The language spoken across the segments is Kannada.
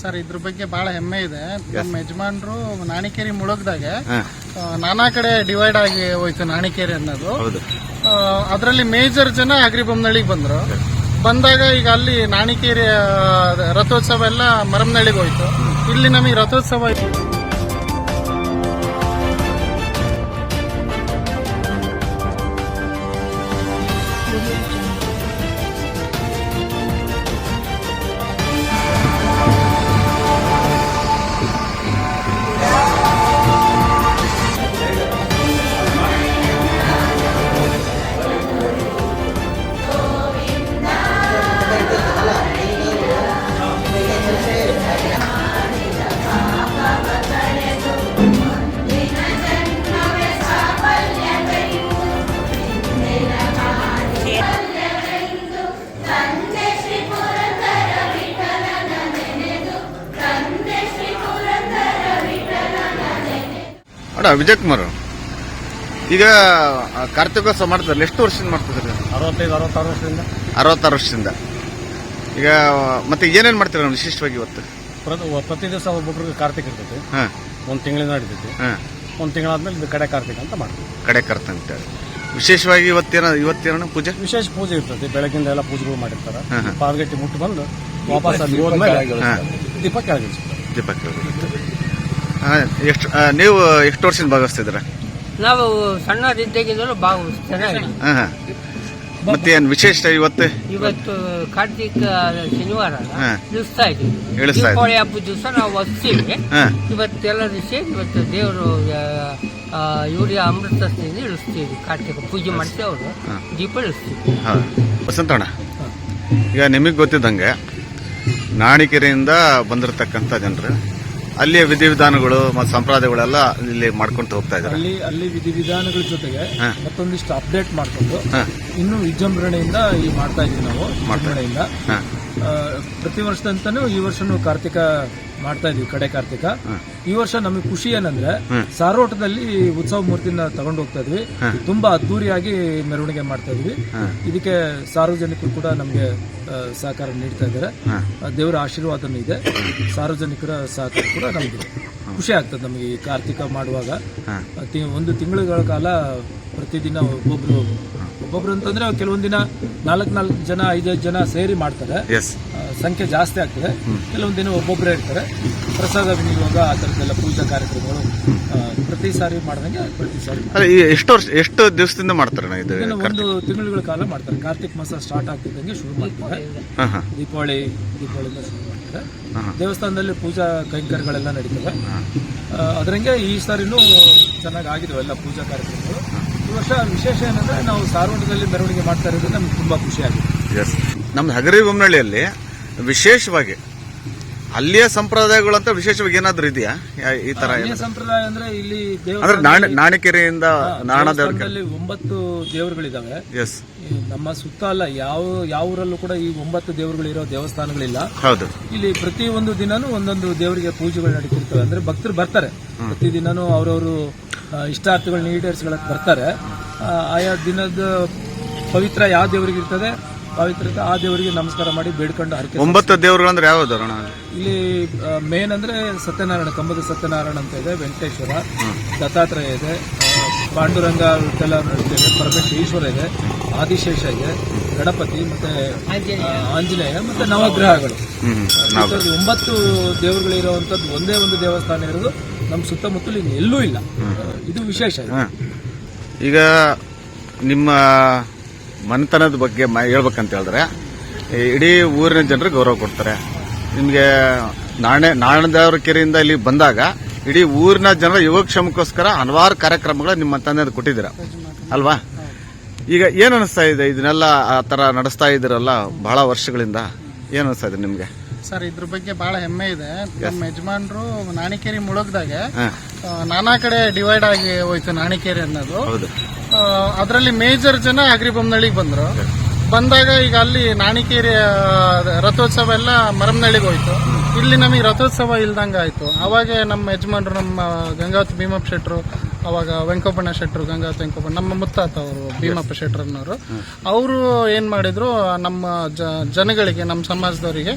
ಸರ್ ಇದ್ರ ಬಗ್ಗೆ ಬಹಳ ಹೆಮ್ಮೆ ಇದೆ. ನಮ್ಮ ಯಜಮಾನ್ರು ನಾಣಿಕೇರಿ ಮುಳುಗ್ದಾಗ ನಾನಾ ಕಡೆ ಡಿವೈಡ್ ಆಗಿ ಹೋಯ್ತು ನಾಣಿಕೇರಿ ಅನ್ನೋದು. ಅದರಲ್ಲಿ ಮೇಜರ್ ಜನ ಅಗ್ರಿಬೊಮ್ಮನಳ್ಳಿಗೆ ಬಂದ್ರು. ಬಂದಾಗ ಈಗ ಅಲ್ಲಿ ನಾಣಿಕೇರಿ ರಥೋತ್ಸವ ಎಲ್ಲ ಮರಮ್ನಳ್ಳಿಗೆ ಹೋಯ್ತು. ಇಲ್ಲಿ ನಮಗೆ ರಥೋತ್ಸವ ಅಡ ವಿಜಯ್ ಕುಮಾರ್. ಈಗ ಕಾರ್ತಿಕೋತ್ಸವ ಮಾಡ್ತಾರೆ ಎಷ್ಟು ವರ್ಷದಿಂದ ಮಾಡ್ತಿದ್ರಿ? ಅರವತ್ತೈದು ಅರವತ್ತಾರು ವರ್ಷದಿಂದ. ಅರವತ್ತಾರು ವರ್ಷದಿಂದ. ಈಗ ಮತ್ತೆ ಏನೇನ್ ಮಾಡ್ತೀರ ನಾವು ವಿಶೇಷವಾಗಿ ಇವತ್ತು? ಪ್ರತಿ ದಿವಸ ಒಬ್ಬೊಬ್ರಿಗೆ ಕಾರ್ತಿಕ ಇರ್ತೈತಿ. ಹಾ. ಒಂದು ತಿಂಗಳಿಂದ ನಡೀತೈತಿ. ಹಾ. ಒಂದು ತಿಂಗಳಾದ್ಮೇಲೆ ಇದು ಕಡೆ ಕಾರ್ತಿಕ ಅಂತ ಮಾಡ್ತೀವಿ. ಕಡೆ ಕರ್ತ ಅಂತೇಳಿ ವಿಶೇಷವಾಗಿ ಇವತ್ತೇನ ಇವತ್ತೇನ ಪೂಜೆ? ವಿಶೇಷ ಪೂಜೆ ಇರ್ತೈತಿ. ಬೆಳಗಿಂದ ಎಲ್ಲ ಪೂಜೆಗಳು ಮಾಡಿರ್ತಾರೆ. ಪಾರ್ಗಟ್ಟಿ ಮುಟ್ಟು ಬಂದು ವಾಪಸ್ ಅಲ್ಲಿ ಹೋದ್ಮೇಲೆ ಹಾ. ದೀಪ ಕೆಳಗಿಳಿಸ್ತಾರೆ ದೀಪಕ್ ಎಷ್ಟು ನೀವು ಎಷ್ಟು ವರ್ಷದಿಂದ ಭಾಗವಹಿಸ್ತಿದ್ರ ನಾವು ಸಣ್ಣದಿದ್ದಾಗಿಂದಲೂ ಭಾಗವಹಿಸ್ತಾರೆ ಚೆನ್ನಾಗಿ ಹಾಂ ಮತ್ತೆ ಏನ್ ವಿಶೇಷ ಇವತ್ತು? ಇವತ್ತು ಕಾರ್ತಿಕ ಶನಿವಾರ ದಿವಸ್ತಾ ಹಾ. ಇಳಿಸ್ತಾ ಇಳಿಸ್ತಾ ದೀಪಾವಳಿ ಹಬ್ಬದ ದಿವಸ ನಾವು ಒಸ್ತೀವಿ ಹಾ. ಇವತ್ತೆಲ್ಲರೂ ಸೇರಿ ಇವತ್ತು ದೇವರು ಯೂರಿಯಾ ಅಮೃತಸ್ನಿಂದ ಇಳಿಸ್ತೀವಿ. ಕಾರ್ತಿಕ ಪೂಜೆ ಮಾಡ್ತೀವಿ ಅವರು ಹಾ. ದೀಪ ಇಳಿಸ್ತೀವಿ. ಹೌದು ವಸಂತಣ್ಣ ಈಗ ನಿಮಗೆ ಗೊತ್ತಿದ್ದಂಗೆ ನಾಣಿಕೆರೆಯಿಂದ ಬಂದಿರತಕ್ಕಂಥ ಜನರು ಅಲ್ಲಿಯ ವಿಧಿವಿಧಾನಗಳು ಮತ್ತು ಸಂಪ್ರದಾಯಗಳೆಲ್ಲ ಇಲ್ಲಿ ಮಾಡ್ಕೊಂಡು ಹೋಗ್ತಾ ಇದ್ದಾರೆ. ಅಲ್ಲಿ ಅಲ್ಲಿ ವಿಧಿವಿಧಾನಗಳ ಜೊತೆಗೆ. ಮತ್ತೊಂದಿಷ್ಟು ಅಪ್ಡೇಟ್ ಮಾಡ್ಕೊಂಡು ಇನ್ನೂ ವಿಜೃಂಭಣೆಯಿಂದ ಈ ಮಾಡ್ತಾ ಇದ್ವಿ ನಾವು. ಮಾಡ್ತಾ ಪ್ರತಿ ವರ್ಷದಂತಾನು ಈ ವರ್ಷನೂ ಕಾರ್ತಿಕ ಮಾಡ್ತಾ ಇದೀವಿ ಕಡೆ ಕಾರ್ತಿಕ. ಈ ವರ್ಷ ನಮಗೆ ಖುಷಿ ಏನಂದ್ರೆ. ಸಾರೋಟದಲ್ಲಿ ಉತ್ಸವ ಮೂರ್ತಿನ ತಗೊಂಡು ಹೋಗ್ತಾ ಇದ್ವಿ. ತುಂಬಾ ಅದ್ದೂರಿಯಾಗಿ ಮೆರವಣಿಗೆ ಮಾಡ್ತಾ ಇದ್ವಿ. ಇದಕ್ಕೆ ಸಾರ್ವಜನಿಕರು ಕೂಡ ನಮಗೆ ಸಹಕಾರ ನೀಡ್ತಾ ಇದ್ದಾರೆ. ದೇವರ ಆಶೀರ್ವಾದನೂ ಇದೆ. ಸಾರ್ವಜನಿಕರ ಸಹಕಾರ ಕೂಡ ನಮಗೆ ಖುಷಿ ಆಗ್ತದೆ ನಮಗೆ ಈ ಕಾರ್ತಿಕ ಮಾಡುವಾಗ. ಒಂದು ತಿಂಗಳುಗಳ ಕಾಲ ಪ್ರತಿದಿನ ಒಬ್ಬೊಬ್ರು ಒಬ್ಬೊಬ್ರು ಅಂತಂದ್ರೆ ಕೆಲವೊಂದು ದಿನ ನಾಲ್ಕು ನಾಲ್ಕು ಜನ ಐದೈದು ಜನ ಸೇರಿ ಮಾಡ್ತಾರೆ. ಸಂಖ್ಯೆ ಜಾಸ್ತಿ ಆಗ್ತದೆ. ಕೆಲವೊಂದು ದಿನ ಒಬ್ಬೊಬ್ಬರೇ ಇರ್ತಾರೆ. ಪ್ರಸಾದ ವಿನಿಯೋಗ ಆ ಥರದ್ದೆಲ್ಲ ಪೂಜಾ ಕಾರ್ಯಕ್ರಮಗಳು ಪ್ರತಿ ಸಾರಿ ಮಾಡ್ದಂಗೆ ಪ್ರತಿ ಸಾರಿ ಎಷ್ಟು ವರ್ಷ ಎಷ್ಟು ದಿವಸದಿಂದ ಮಾಡ್ತಾರೆ ಇದು ಒಂದು ತಿಂಗಳುಗಳ ಕಾಲ ಮಾಡ್ತಾರೆ. ಕಾರ್ತಿಕ್ ಮಾಸ ಸ್ಟಾರ್ಟ್ ಆಗ್ತಿದ್ದಂಗೆ ಶುರು ಮಾಡ್ತಾರೆ. ದೀಪಾವಳಿ ದೀಪಾವಳಿಯಿಂದ ಶುರು ಮಾಡ್ತಾರೆ. ದೇವಸ್ಥಾನದಲ್ಲಿ ಪೂಜಾ ಕೈಂಕರ್ಯಗಳೆಲ್ಲ ನಡೀತವೆ. ಅದರಂಗೆ ಈ ಸಾರಿನೂ ಚೆನ್ನಾಗಿ ಆಗಿದಾವೆ ಎಲ್ಲ ಪೂಜಾ ಕಾರ್ಯಕ್ರಮಗಳು. ಈ ವರ್ಷ ವಿಶೇಷ ಏನಂದ್ರೆ ನಾವು ಸಾರ್ವಜನಿಕದಲ್ಲಿ ಮೆರವಣಿಗೆ ಮಾಡ್ತಾ ಇರೋದು ನಮ್ಗೆ ತುಂಬಾ ಖುಷಿ ಆಗಿದೆ ಎಸ್ ನಮ್ಮ ಹಗರಿ ಬೊಮ್ಮನಹಳ್ಳಿಯಲ್ಲಿ ವಿಶೇಷವಾಗಿ ಅಲ್ಲಿಯ ಸಂಪ್ರದಾಯಗಳು ಅಂತ ವಿಶೇಷವಾಗಿ ಏನಾದ್ರೂ ಇದೆಯಾ? ಯಾ- ಈ ತರ ಅಲ್ಲಿಯ ಸಂಪ್ರದಾಯ ಅಂದ್ರೆ ಇಲ್ಲಿ ಅಂದ್ರೆ ದೇವಸ್ಥಾನದಲ್ಲಿ- ನಾಣ- ನಾಣಿಕೆರೆಯಿಂದ ದೇವಸ್ಥಾನದಲ್ಲಿ ಒಂಬತ್ತು ದೇವರುಗಳಿದಾವೆ. ಎಸ್ ಈ ನಮ್ಮ ಸುತ್ತ ಅಲ್ಲ ಯಾವ ಯಾವ ಊರಲ್ಲೂ ಕೂಡ ಈ ಒಂಬತ್ತು ದೇವರುಗಳಿರೋ ದೇವಸ್ಥಾನಗಳಿಲ್ಲ. ಹೌದು. ಇಲ್ಲಿ ಪ್ರತಿ ಒಂದು ದಿನಾನು ಒಂದೊಂದು ದೇವರಿಗೆ ಪೂಜೆಗಳು ನಡೀತಿರ್ತವೆ. ಅಂದ್ರೆ ಭಕ್ತರು ಬರ್ತಾರೆ. ಪ್ರತಿ ದಿನಾನು ಅವರವರು ಇಷ್ಟಾರ್ಥಗಳನ್ನ ಈಡೇರಿಸ್ಗಳಕ್ಕೆ ಬರ್ತಾರೆ. ಆಯಾ ದಿನದ ಪವಿತ್ರ ಯಾವ ದೇವರಿಗೆ ಇರ್ತದೆ? ಪವಿತ್ರತೆ ಆ ದೇವರಿಗೆ ನಮಸ್ಕಾರ ಮಾಡಿ ಬೇಡ್ಕೊಂಡು ಹರಕೆ ಒಂಬತ್ತು ದೇವರುಗಳು ಅಂದ್ರೆ ಯಾವ್ದು ಇಲ್ಲಿ ಮೇನ್ ಅಂದ್ರೆ ಸತ್ಯನಾರಾಯಣ ಕಂಬದ ಸತ್ಯನಾರಾಯಣ ಅಂತ ಇದೆ ವೆಂಕಟೇಶ್ವರ ದತ್ತಾತ್ರೇಯ ಇದೆ ಪಾಂಡುರಂಗ ವಿಠಲ ಇದೆ ಪರಮೇಶ್ವರ ಇದೆ ಆದಿಶೇಷ ಇದೆ ಗಣಪತಿ ಮತ್ತೆ ಆಂಜನೇಯ. ಮತ್ತೆ ನವಗ್ರಹಗಳು. ಒಂಬತ್ತು ದೇವರುಗಳಿರುವಂತದ್ದು ಒಂದೇ ಒಂದು ದೇವಸ್ಥಾನ ಇರೋದು ನಮ್ಮ ಸುತ್ತಮುತ್ತಲು ಇನ್ನು ಎಲ್ಲೂ ಇಲ್ಲ. ಇದು ವಿಶೇಷ ಇದು. ಈಗ ನಿಮ್ಮ ಮನೆತನದ ಬಗ್ಗೆ ಮ- ಹೇಳ್ಬೇಕಂತ ಹೇಳಿದ್ರೆ ಈ ಇಡೀ ಊರಿನ ಜನರು ಗೌರವ ಕೊಡ್ತಾರೆ. ನಿಮಗೆ ನಾಣೆ ನಾಣದೇವರ ಕೆರೆಯಿಂದ ಇಲ್ಲಿ ಬಂದಾಗ ಇಡೀ ಊರಿನ ಜನರ ಯೋಗಕ್ಷೇಮಕ್ಕೋಸ್ಕರ ಹಲವಾರು ಕಾರ್ಯಕ್ರಮಗಳು ನಿಮ್ಮ ತಂದೆ ಕೊಟ್ಟಿದ್ದೀರ. ಅಲ್ವಾ? ಈಗ ಏನು ಅನಿಸ್ತಾ ಇದೆ? ಇದನ್ನೆಲ್ಲ ಆ ಥರ ನಡೆಸ್ತಾ ಇದ್ದೀರಲ್ಲ ಬಹಳ ವರ್ಷಗಳಿಂದ. ಏನು ಅನಿಸ್ತಾ ಇದೆ ನಿಮ್ಗೆ? ಸರ್ ಇದ್ರ ಬಗ್ಗೆ ಬಹಳ ಹೆಮ್ಮೆ ಇದೆ. ನಮ್ಮ ಯಜಮಾನ್ರು ನಾಣಿಕೇರಿ ಮುಳುಗ್ದಾಗ. ನಾನಾ ಕಡೆ ಡಿವೈಡ್ ಆಗಿ ಹೋಯ್ತು ನಾಣಿಕೇರಿ ಅನ್ನೋದು. ಅದರಲ್ಲಿ ಮೇಜರ್ ಜನ ಅಗ್ರಿಬೊಮ್ಮನಳ್ಳಿಗೆ ಬಂದ್ರು. ಬಂದಾಗ ಈಗ ಅಲ್ಲಿ ನಾಣಿಕೇರಿ ರಥೋತ್ಸವ ಎಲ್ಲ ಮರಮ್ನಳ್ಳಿಗೆ ಹೋಯ್ತು. ಇಲ್ಲಿ ನಮಗೆ ರಥೋತ್ಸವ ಇಲ್ದಂಗ ಆಯ್ತು ಅವಾಗ ನಮ್ಮ ಯಜಮಾನ್ರು ನಮ್ಮ ಗಂಗಾವತಿ ಭೀಮಪ್ಪ ಶೆಟ್ರು ಅವಾಗ ವೆಂಕಪ್ಪಣ್ಣ ಶೆಟ್ಟರು ಗಂಗಾ ವೆಂಕಪ್ಪಣ್ಣ ನಮ್ಮ ಮುತ್ತಾತ ಅವರು ಭೀಮಪ್ಪ ಶೆಟ್ರನ್ನವರು ಅವರು ಏನ್ ಮಾಡಿದ್ರು ನಮ್ಮ ಜ- ಜನಗಳಿಗೆ ನಮ್ಮ ಸಮಾಜದವರಿಗೆ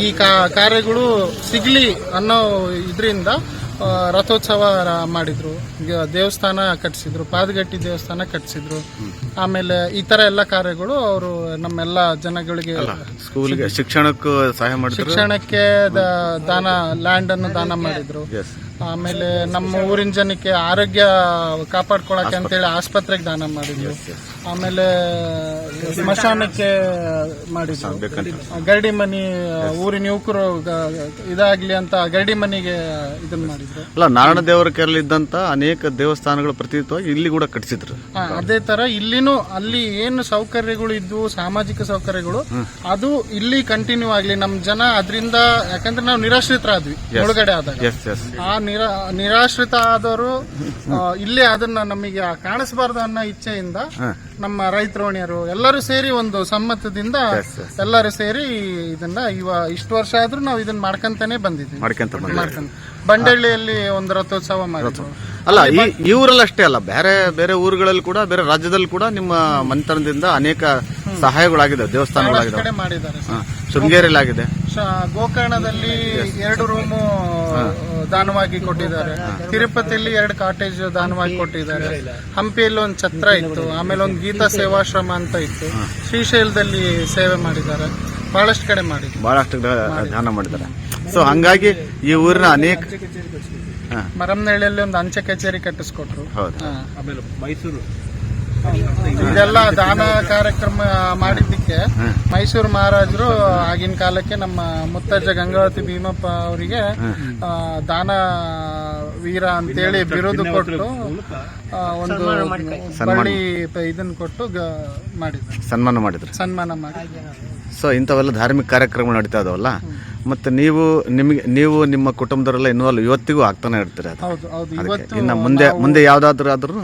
ಈ ಕಾ- ಕಾರ್ಯಗಳು ಸಿಗ್ಲಿ ಅನ್ನೋ ಇದರಿಂದ ರಥೋತ್ಸವ ಮಾಡಿದ್ರು. ದೇವಸ್ಥಾನ ಕಟ್ಟಿಸಿದ್ರು ಪಾದಗಟ್ಟಿ ದೇವಸ್ಥಾನ ಕಟ್ಟಿಸಿದ್ರು ಆಮೇಲೆ ಈ ತರ ಎಲ್ಲ ಕಾರ್ಯಗಳು ಅವರು ನಮ್ಮೆಲ್ಲ ಜನಗಳಿಗೆ ಸ್ಕೂಲ್ಗೆ ಶಿಕ್ಷಣಕ್ಕೂ ಸಹಾಯ ಮಾಡಿದ್ರು? ಶಿಕ್ಷಣಕ್ಕೆ ದ- ದಾನ ಲ್ಯಾಂಡ್ ಅನ್ನು ದಾನ ಮಾಡಿದ್ರು. ಎಸ್ ಆಮೇಲೆ ನಮ್ಮ ಊರಿನ ಜನಕ್ಕೆ ಆರೋಗ್ಯ ಕಾಪಾಡ್ಕೊಳಕ್ಕೆ ಅಂತೇಳಿ ಆಸ್ಪತ್ರೆಗೆ ದಾನ ಮಾಡಿದ್ವಿ. ಆಮೇಲೆ ಸ್ಮಶಾನಕ್ಕೆ ಮಾಡಿದ್ವಿ. ಗರಡಿ ಮನಿ ಊರಿನ ಯುವಕರು ಇದಾಗ್ಲಿ ಅಂತ ಗರಡಿ ಮನಿಗೆ ಇದನ್ನ ಮಾಡಿದ್ರು. ಅಲ್ಲ ನಾರಾಯಣ ದೇವರ ಕೆರಳಿದ್ದಂತ ಅನೇಕ ದೇವಸ್ಥಾನಗಳು ಪ್ರತಿನಿತ್ಯವಾಗಿ ಇಲ್ಲಿ ಕೂಡ ಕಟ್ಟಿಸಿದ್ರು. ಅದೇ ತರ ಇಲ್ಲಿನೂ ಅಲ್ಲಿ ಏನು ಸೌಕರ್ಯಗಳು ಇದ್ವು ಸಾಮಾಜಿಕ ಸೌಕರ್ಯಗಳು ಅದು ಇಲ್ಲಿ ಕಂಟಿನ್ಯೂ ಆಗ್ಲಿ. ನಮ್ ಜನ ಅದರಿಂದ ಯಾಕಂದ್ರೆ ನಾವು ನಿರಾಶ್ರಿತರಾದ್ವಿ ಒಳಗಡೆ ಆದಾಗ. ಆ ನಿರಾ ನಿರಾಶ್ರಿತ ಆದವರು ಇಲ್ಲೇ ಅದನ್ನ ನಮಗೆ ಕಾಣಿಸಬಾರ್ದು ಅನ್ನೋ ಇಚ್ಛೆಯಿಂದ ನಮ್ಮ ರೈತರೋಣಿಯರು ಎಲ್ಲರೂ ಸೇರಿ ಒಂದು ಸಮ್ಮತದಿಂದ ಎಲ್ಲರೂ ಸೇರಿ ಇದನ್ನ ಇವ ಇಷ್ಟು ವರ್ಷ ಆದ್ರೂ ನಾವು ಇದನ್ನ ಮಾಡ್ಕೊಂತಾನೆ ಬಂದಿದ್ದೀವಿ. ಮಾಡ್ಕೊಂತ ಮಾಡ್ಕೊಂತ. ಬಂಡಳ್ಳಿಯಲ್ಲಿ ಒಂದು ರಥೋತ್ಸವ ಮಾಡಿದ್ರು. ಅಲ್ಲ ಈ ಇವರಲ್ಲಿ ಅಷ್ಟೇ ಅಲ್ಲ ಬೇರೆ ಬೇರೆ ಊರುಗಳಲ್ಲಿ ಕೂಡ ಬೇರೆ ರಾಜ್ಯದಲ್ಲಿ ಕೂಡ ನಿಮ್ಮ ಮಂತ್ರದಿಂದ ಅನೇಕ ಸಹಾಯಗಳಾಗಿದ್ದಾವೆ ದೇವಸ್ಥಾನಗಳಾಗಿದೆ. ಮಾಡಿದ್ದಾರೆ. ಶೃಂಗೇರಿಯಲ್ಲಿ ಆಗಿದೆ ಗೋಕರ್ಣದಲ್ಲಿ ಎರಡು ರೂಮು ದಾನವಾಗಿ ಕೊಟ್ಟಿದ್ದಾರೆ. ತಿರುಪತಿಯಲ್ಲಿ ಎರಡು ಕಾಟೇಜ್ ದಾನವಾಗಿ ಕೊಟ್ಟಿದ್ದಾರೆ. ಹಂಪಿಯಲ್ಲಿ ಒಂದು ಛತ್ರ ಇತ್ತು ಆಮೇಲೆ ಒಂದು ಗೀತಾ ಸೇವಾಶ್ರಮ ಅಂತ ಇತ್ತು. ಶ್ರೀಶೈಲದಲ್ಲಿ ಸೇವೆ ಮಾಡಿದ್ದಾರೆ. ಬಹಳಷ್ಟು ಕಡೆ ಮಾಡಿದ್ರು ಬಹಳಷ್ಟು ದಾನ ಮಾಡಿದ್ದಾರೆ. ಸೊ ಹಂಗಾಗಿ ಈ ಊರಿನ ಅನೇಕ ಮರಮ್ನಹಳ್ಳಿಯಲ್ಲಿ ಒಂದು ಅಂಚೆ ಕಚೇರಿ ಕಟ್ಟಿಸ್ಕೊಟ್ರು. ಹೌದು. ಆಮೇಲೆ ಮೈಸೂರು. ಇದೆಲ್ಲ ದಾನ ಕಾರ್ಯಕ್ರಮ ಮಾಡಿದ್ದಕ್ಕೆ ಮೈಸೂರು ಮಹಾರಾಜರು ಆಗಿನ ಕಾಲಕ್ಕೆ ನಮ್ಮ ಮುತ್ತಜ್ಜ ಗಂಗಾವತಿ ಭೀಮಪ್ಪ ಅವರಿಗೆ ದಾನ ವೀರ ಅಂತೇಳಿ ಬಿರುದು ಕೊಟ್ಟು ಒಂದು ಬಳ್ಳಿ ಪ- ಇದನ್ನ ಕೊಟ್ಟು ಗ- ಮಾಡಿದ್ರು. ಸನ್ಮಾನ ಮಾಡಿದ್ರು. ಸನ್ಮಾನ ಮಾಡಿ. ಸೊ ಇಂಥವೆಲ್ಲ ಧಾರ್ಮಿಕ ಕಾರ್ಯಕ್ರಮ ನಡೀತಾ ಇದಾವಲ್ಲ? ಮತ್ತೆ ನೀವು ನಿಮಗೆ ನೀವು ನಿಮ್ಮ ಕುಟುಂಬದವರೆಲ್ಲ ಇನ್ವಾಲ್ವ್ ಇವತ್ತಿಗೂ ಆಗ್ತಾನೆ ಇರ್ತೀರ ಅದು. ಹೌದು ಹೌದು. ಇವತ್ತು ಇನ್ನು ಮುಂದೆ ಮುಂದೆ ಯಾವುದಾದ್ರೂ ಆದ್ರೂ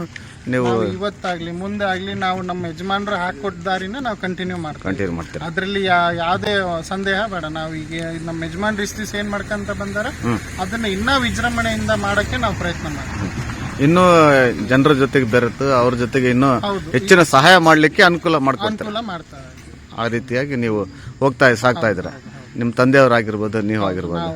ನೀವು ಇವತ್ತಾಗ್ಲಿ ಮುಂದೆ ಆಗ್ಲಿ ನಾವು ನಮ್ಮ ಯಜಮಾನ್ರು ಹಾಕೊಟ್ಟ ದಾರಿನ ನಾವು ಕಂಟಿನ್ಯೂ ಮಾಡ್ತೀವಿ. ಕಂಟಿನ್ಯೂ ಮಾಡ್ತೀರಾ? ಅದ್ರಲ್ಲಿ ಯಾವ್ದೇ ಸಂದೇಹ ಬೇಡ. ನಾವು ಈಗ ನಮ್ಮ ಯಜಮಾನ್ ಇಸ್ತಿಸ್ ಏನ್ ಮಾಡ್ಕೊಂತ ಬಂದಾರ ಅದನ್ನ ಇನ್ನ ವಿಜೃಂಭಣೆಯಿಂದ ಮಾಡಕ್ಕೆ ನಾವು ಪ್ರಯತ್ನ ಮಾಡ್ತೀವಿ. ಇನ್ನೂ ಜನರ ಜೊತೆಗೆ ಬೆರೆತು ಅವ್ರ ಜೊತೆಗೆ ಇನ್ನೂ ಹೆಚ್ಚಿನ ಸಹಾಯ ಮಾಡ್ಲಿಕ್ಕೆ ಅನುಕೂಲ ಮಾಡ್ಕೊಡ್ತಾರೆ. ಅನುಕೂಲ ಮಾಡ್ತಾರೆ. ಆ ರೀತಿಯಾಗಿ ನೀವು ಹೋಗ್ತಾ ಸಾಕ್ತಾ ಇದ್ದೀರಾ? ನಿಮ್ಮ ತಂದೆಯವರಾಗಿರ್ಬೋದು ನೀವು ಆಗಿರ್ಬೋದು.